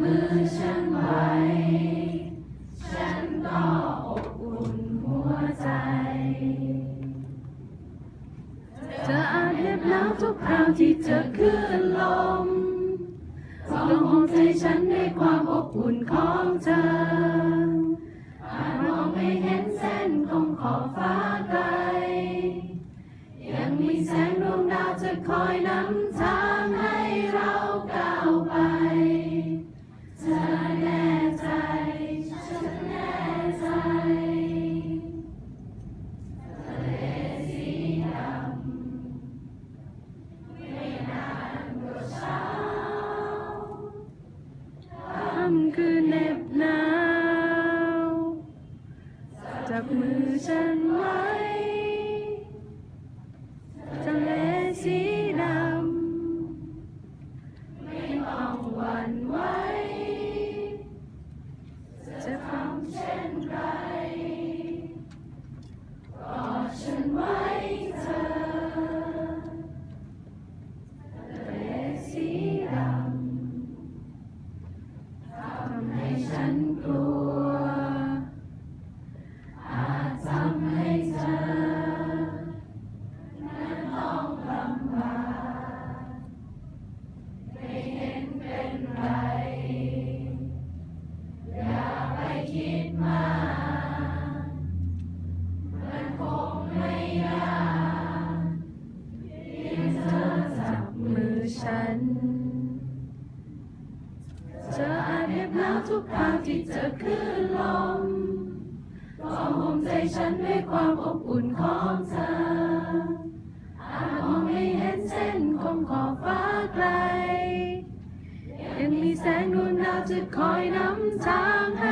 มือฉันไว้ ฉันก็อบอุ่นหัวใจจะอาจเห็บหนาวทุกคราวที่เธอคลื่นลมลงหอมใจฉันในความอบอุ่นของเธอ อาจมองไม่เห็นเส้นของขอบฟ้าไกล ยังมีแสงดวงดาวจะคอยนำทาง จับมือฉันไว้ ฉันเธออาจเหน็บหนาวทุกคราวที่เจอคลื่นลมก็ห่มใจฉันด้วยความอบอุ่นของเธออาจมองไม่เห็นเส้นของขอบฟ้าไกล ยังมีแสงดวงดาวจะคอยนำทางให้